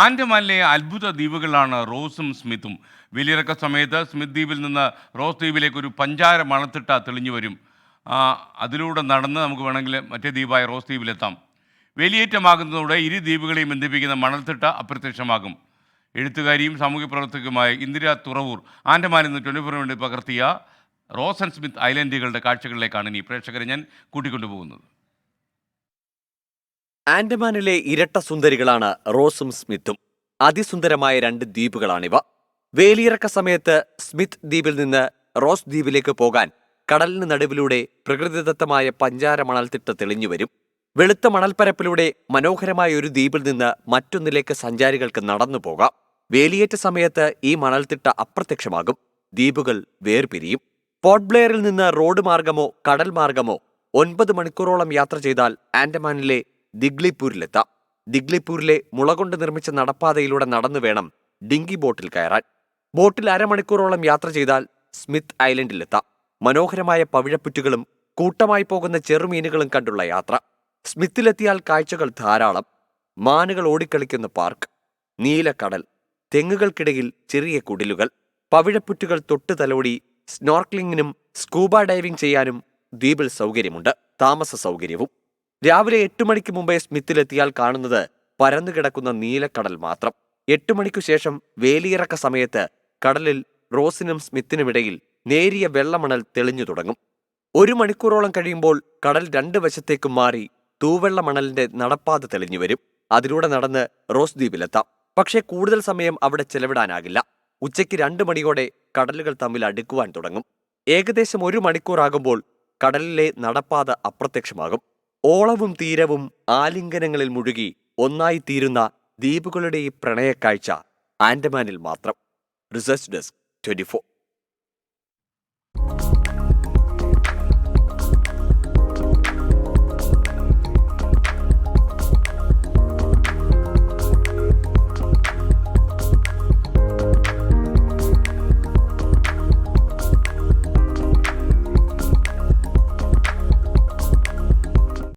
ആൻഡമാനിലെ അത്ഭുത ദ്വീപുകളാണ് റോസും സ്മിത്തും. വിലയിറക്ക സമയത്ത് സ്മിത്ത് ദ്വീപിൽ നിന്ന് റോസ് ദ്വീപിലേക്ക് ഒരു പഞ്ചാര മണത്തിട്ട തെളിഞ്ഞു വരും. അതിലൂടെ നടന്ന് നമുക്ക് വേണമെങ്കിൽ മറ്റേ ദ്വീപായ റോസ് ദ്വീപിലെത്താം. വേലിയേറ്റമാകുന്നതോടെ ഇരു ദ്വീപുകളെയും ബന്ധിപ്പിക്കുന്ന മണൽത്തിട്ട അപ്രത്യക്ഷമാകും. എഴുത്തുകാരിയും സാമൂഹ്യ പ്രവർത്തകയുമായ ഇന്ദിര തുറവൂർ ആൻഡമാനിൽ നിന്ന് ട്വന്റി ഫോർ വേണ്ടി പകർത്തിയ റോസ് ആൻഡ് സ്മിത്ത് ഐലൻഡുകളുടെ കാഴ്ചകളിലേക്കാണ് ഇനി പ്രേക്ഷകരെ ഞാൻ കൂട്ടിക്കൊണ്ടുപോകുന്നത്. ആൻഡമാനിലെ ഇരട്ട സുന്ദരികളാണ് റോസും സ്മിത്തും. അതിസുന്ദരമായ രണ്ട് ദ്വീപുകളാണിവ. വേലിയിറക്ക സമയത്ത് സ്മിത്ത് ദ്വീപിൽ നിന്ന് റോസ് ദ്വീപിലേക്ക് പോകാൻ കടലിന് നടുവിലൂടെ പ്രകൃതിദത്തമായ പഞ്ചാര മണൽത്തിട്ട തെളിഞ്ഞു വരും. വെളുത്ത മണൽപ്പരപ്പിലൂടെ മനോഹരമായ ഒരു ദ്വീപിൽ നിന്ന് മറ്റൊന്നിലേക്ക് സഞ്ചാരികൾക്ക് നടന്നു പോകാം. വേലിയേറ്റ സമയത്ത് ഈ മണൽത്തിട്ട അപ്രത്യക്ഷമാകും. ദ്വീപുകൾ വേർപിരിയും. പോർട്ട് ബ്ലെയറിൽ നിന്ന് റോഡ് മാർഗമോ കടൽ മാർഗമോ ഒൻപത് മണിക്കൂറോളം യാത്ര ചെയ്താൽ ആൻഡമാനിലെ ദിഗ്ലിപൂരിലെത്താം. ദിഗ്ലിപൂരിലെ മുളകൊണ്ട് നിർമ്മിച്ച നടപ്പാതയിലൂടെ നടന്നു വേണം ഡിങ്കി ബോട്ടിൽ കയറാൻ. ബോട്ടിൽ അരമണിക്കൂറോളം യാത്ര ചെയ്താൽ സ്മിത്ത് ഐലൻഡിലെത്താം. മനോഹരമായ പവിഴപ്പുറ്റുകളും കൂട്ടമായി പോകുന്ന ചെറുമീനുകളും കണ്ടുള്ള യാത്ര. സ്മിത്തിലെത്തിയാൽ കാഴ്ചകൾ ധാരാളം. മാനുകൾ ഓടിക്കളിക്കുന്ന പാർക്ക് നീലക്കടൽ തെങ്ങുകൾക്കിടയിൽ ചെറിയ കുടിലുകൾ. പവിഴപ്പുറ്റുകൾ തൊട്ടു തലോടി സ്നോർക്ലിങ്ങിനും സ്കൂബ ഡൈവിംഗ് ചെയ്യാനും ദ്വീപിൽ സൗകര്യമുണ്ട്. താമസ സൗകര്യവും രാവിലെ എട്ട് മണിക്ക് മുമ്പേ സ്മിത്തിലെത്തിയാൽ കാണുന്നത് പരന്നു കിടക്കുന്ന നീലക്കടൽ മാത്രം. എട്ട് മണിക്കു ശേഷം വേലിയിറക്ക സമയത്ത് കടലിൽ റോസിനും സ്മിത്തിനുമിടയിൽ നേരിയ വെള്ളമണൽ തെളിഞ്ഞു തുടങ്ങും. ഒരു മണിക്കൂറോളം കഴിയുമ്പോൾ കടൽ രണ്ട് വശത്തേക്കും മാറി തൂവെള്ള മണലിന്റെ നടപ്പാത തെളിഞ്ഞു വരും. അതിലൂടെ നടന്ന് റോസ് ദ്വീപിലെത്താം. പക്ഷേ കൂടുതൽ സമയം അവിടെ ചെലവിടാനാകില്ല. ഉച്ചയ്ക്ക് രണ്ട് മണിയോടെ കടലുകൾ തമ്മിൽ അടുക്കുവാൻ തുടങ്ങും. ഏകദേശം ഒരു മണിക്കൂറാകുമ്പോൾ കടലിലെ നടപ്പാത അപ്രത്യക്ഷമാകും. ഓളവും തീരവും ആലിംഗനങ്ങളിൽ മുഴുകി ഒന്നായി തീരുന്ന ദ്വീപുകളുടെ ഈ പ്രണയക്കാഴ്ച ആൻഡമാനിൽ മാത്രം. Research desk twenty